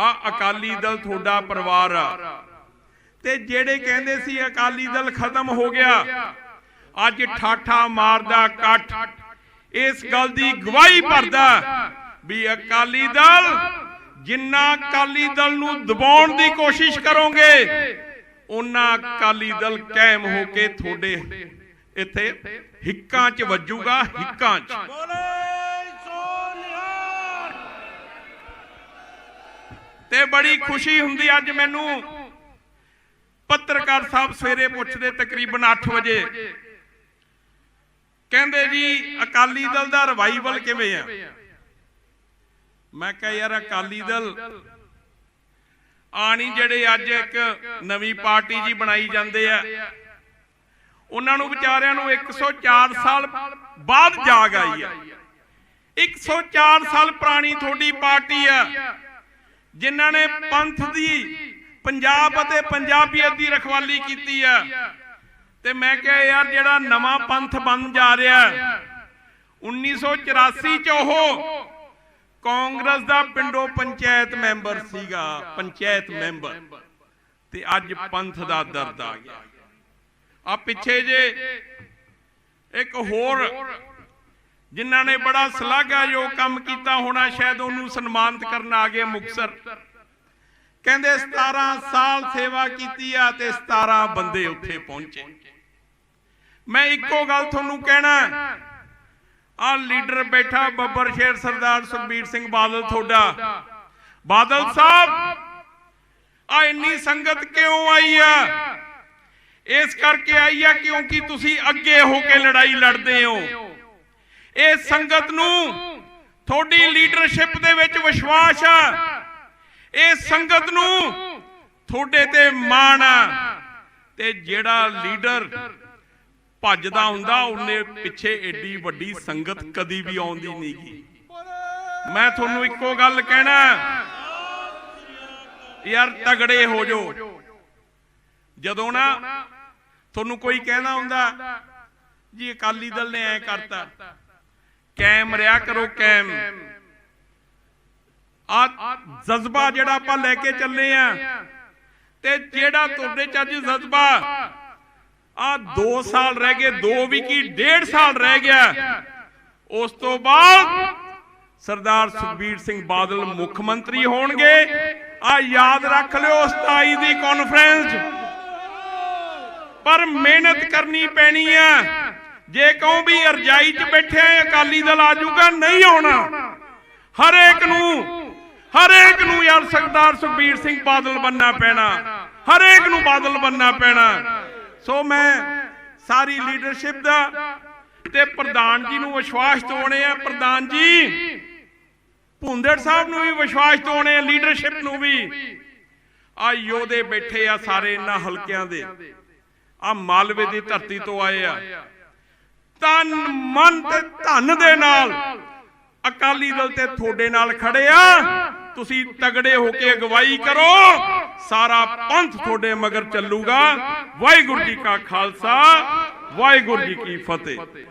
ਆ ਅਕਾਲੀ ਦਲ ਤੁਹਾਡਾ ਪਰਿਵਾਰ ਆ। ਤੇ ਜਿਹੜੇ ਕਹਿੰਦੇ ਸੀ ਅਕਾਲੀ ਦਲ ਖਤਮ ਹੋ ਗਿਆ, ਅੱਜ ਠਾਠਾ ਮਾਰਦਾ ਇਕੱਠ। ਇਸ ਗੱਲ ਦੀ ਗਵਾਹੀ ਭਰਦਾ ਵੀ ਅਕਾਲੀ ਦਲ ਜਿੰਨਾ ਅਕਾਲੀ ਦਲ ਨੂੰ ਦਬਾਉਣ ਦੀ ਕੋਸ਼ਿਸ਼ ਕਰੋਗੇ ਉਹਨਾਂ ਅਕਾਲੀ ਦਲ ਕਾਇਮ ਹੋ ਕੇ ਤੁਹਾਡੇ ਇੱਥੇ ਹਿੱਕਾਂ 'ਚ ਵੱਜੂਗਾ, ਹਿੱਕਾਂ 'ਚ। ਤੇ ਬੜੀ ਖੁਸ਼ੀ ਹੁੰਦੀ ਅੱਜ ਮੈਨੂੰ। ਪੱਤਰਕਾਰ ਸਾਹਿਬ ਸਵੇਰੇ ਪੁੱਛਦੇ ਤਕਰੀਬਨ 8 ਵਜੇ। ਕਹਿੰਦੇ ਜੀ, ਅਕਾਲੀ ਦਲ ਦਾ ਰਿਵਾਈਵਲ ਕਿਵੇਂ ਆ? ਮੈਂ ਕਿਹਾ, ਯਾਰ ਅਕਾਲੀ ਦਲ ਆਣੀ ਜਿਹੜੇ ਅੱਜ ਇੱਕ ਨਵੀਂ ਪਾਰਟੀ ਜੀ ਬਣਾਈ ਜਾਂਦੇ ਆ। ਉਹਨਾਂ ਨੂੰ ਵਿਚਾਰਿਆਂ ਨੂੰ 104 ਸਾਲ ਬਾਅਦ ਜਾਗ ਆਈ ਆ। 104 ਸਾਲ ਪੁਰਾਣੀ ਤੁਹਾਡੀ ਪਾਰਟੀ ਆ। ਜਿਨ੍ਹਾਂ ਨੇ ਪੰਥ ਦੀ ਪੰਜਾਬ ਅਤੇ ਪੰਜਾਬੀਅਤ ਦੀ ਰਖਵਾਲੀ ਕੀਤੀ ਆ। ਤੇ ਮੈਂ ਕਿਹਾ ਯਾਰ ਜਿਹੜਾ ਨਵਾਂ ਪੰਥ ਬਣ ਜਾ ਰਿਹਾ 1984 ਚ ਉਹ ਕਾਂਗਰਸ ਦਾ ਪਿੰਡੋ ਪੰਚਾਇਤ ਮੈਂਬਰ ਸੀਗਾ ਪੰਚਾਇਤ ਮੈਂਬਰ। ਤੇ ਅੱਜ ਪੰਥ ਦਾ ਦਰਦ ਆ ਗਿਆ। ਆ ਪਿੱਛੇ ਜੇ ਇੱਕ ਹੋਰ ਜਿਨ੍ਹਾਂ ਨੇ ਬੜਾ ਸ਼ਲਾਘਾਯੋਗ ਕੰਮ ਕੀਤਾ ਹੋਣਾ, ਸ਼ਾਇਦ ਉਹਨੂੰ ਸਨਮਾਨਿਤ ਕਰਨ ਆ ਗਏ ਮੁਕਸਰ ਕਹਿੰਦੇ 17 ਸਾਲ ਸੇਵਾ ਕੀਤੀ ਆ ਤੇ 17 ਬੰਦੇ ਉੱਥੇ ਪਹੁੰਚੇ। ਮੈਂ ਇੱਕੋ ਗੱਲ ਤੁਹਾਨੂੰ ਕਹਿਣਾ, ਆ ਲੀਡਰ ਬੈਠਾ ਬੱਬਰ ਸ਼ੇਰ ਸਰਦਾਰ ਸੁਖਬੀਰ ਸਿੰਘ ਬਾਦਲ ਤੁਹਾਡਾ। ਬਾਦਲ ਸਾਹਿਬ, ਆ ਇੰਨੀ ਸੰਗਤ ਕਿਉਂ ਆਈ ਆ? ਇਸ ਕਰਕੇ ਆਈ ਆ ਕਿਉਂਕਿ ਤੁਸੀਂ ਅੱਗੇ ਹੋ ਕੇ ਲੜਾਈ ਲੜਦੇ ਹੋ। ਇਹ ਸੰਗਤ ਨੂੰ ਤੁਹਾਡੀ ਲੀਡਰਸ਼ਿਪ ਦੇ ਵਿੱਚ ਵਿਸ਼ਵਾਸ ਆ। ਇਹ ਸੰਗਤ ਨੂੰ ਤੁਹਾਡੇ ਤੇ ਮਾਣ ਆ। ਤੇ ਜਿਹੜਾ ਲੀਡਰ ਭੱਜਦਾ ਹੁੰਦਾ ਉਹਨੇ ਪਿੱਛੇ ਏਡੀ ਵੱਡੀ ਸੰਗਤ ਕਦੀ ਵੀ ਆਉਂਦੀ ਨਹੀਂਗੀ। ਮੈਂ ਤੁਹਾਨੂੰ ਇੱਕੋ ਗੱਲ ਕਹਿਣਾ। ਯਾਰ ਤਗੜੇ ਹੋ ਜਾਓ। ਜਦੋਂ ਨਾ ਤੁਹਾਨੂੰ ਕੋਈ ਕਹਿੰਦਾ ਹੁੰਦਾ ਜੀ ਅਕਾਲੀ ਦਲ ਨੇ ਐ ਕਰਤਾ। ਕੈਮ ਰਿਆ ਕਰੋ ਕੈਮ। ਆ ਜਜ਼ਬਾ ਜਿਹੜਾ ਆਪਾਂ ਲੈ ਕੇ ਚੱਲੇ ਆ, ਤੇ ਜਿਹੜਾ ਤੁਹਾਡੇ ਚ ਜਜ਼ਬਾ, ਆ 2 ਸਾਲ ਰਹਿ ਗਏ 2 ਵੀ ਕੀ 1.5 ਸਾਲ ਰਹਿ ਗਿਆ। ਉਸ ਤੋਂ ਬਾਅਦ ਸਰਦਾਰ ਸੁਖਬੀਰ ਸਿੰਘ ਬਾਦਲ ਮੁੱਖ ਮੰਤਰੀ ਹੋਣਗੇ। ਆ ਯਾਦ ਰੱਖ ਲਿਓ 27 ਦੀ ਕਾਨਫਰੰਸ ਪਰ ਮਿਹਨਤ ਕਰਨੀ ਪੈਣੀ ਆ। ਜੇ ਕਹੋ ਵੀ ਅਰਜਾਈ 'ਚ ਬੈਠੇ ਅਕਾਲੀ ਦਲ ਆ ਜਾਊਗਾ ਨਹੀਂ ਆਉਣਾ। ਹਰੇਕ ਨੂੰ ਹਰੇਕ ਨੂੰ ਯਾਰ ਸਰਦਾਰ ਸੁਖਬੀਰ ਸਿੰਘ ਬਾਦਲ ਬੰਨਾ ਪੈਣਾ। ਹਰੇਕ ਨੂੰ ਬਾਦਲ ਬੰਨਾ ਪੈਣਾ। ਸੋ ਮੈਂ ਸਾਰੀ ਲੀਡਰਸ਼ਿਪ ਦਾ ਤੇ ਪ੍ਰਧਾਨ ਜੀ ਨੂੰ ਵਿਸ਼ਵਾਸ ਦਿਵਾਉਣੇ ਆ। ਪ੍ਰਧਾਨ ਜੀ, ਭੁੰਦੜ ਸਾਹਿਬ ਨੂੰ ਵੀ ਵਿਸ਼ਵਾਸ ਦਿਵਾਉਣੇ ਆ ਲੀਡਰਸ਼ਿਪ ਨੂੰ ਵੀ। ਆ ਯੋਧੇ ਬੈਠੇ ਆ ਸਾਰੇ ਇਹਨਾਂ ਹਲਕਿਆਂ ਦੇ। ਆ ਮਾਲਵੇ ਦੀ ਧਰਤੀ ਤੋਂ ਆਏ ਆ। ਤਨ, ਮਨ ਤੇ ਧਨ ਦੇ ਨਾਲ। ਅਕਾਲੀ ਦਲ ਤੇ ਤੁਹਾਡੇ ਨਾਲ ਖੜੇ ਆ। ਤੁਸੀਂ ਤਗੜੇ ਹੋ ਕੇ ਅਗਵਾਈ ਕਰੋ। ਸਾਰਾ ਪੰਥ ਤੁਹਾਡੇ ਮਗਰ ਚੱਲੂਗਾ। ਵਾਹਿਗੁਰੂ ਜੀ ਕਾ ਖਾਲਸਾ, ਵਾਹਿਗੁਰੂ ਜੀ ਕੀ ਫਤਿਹ।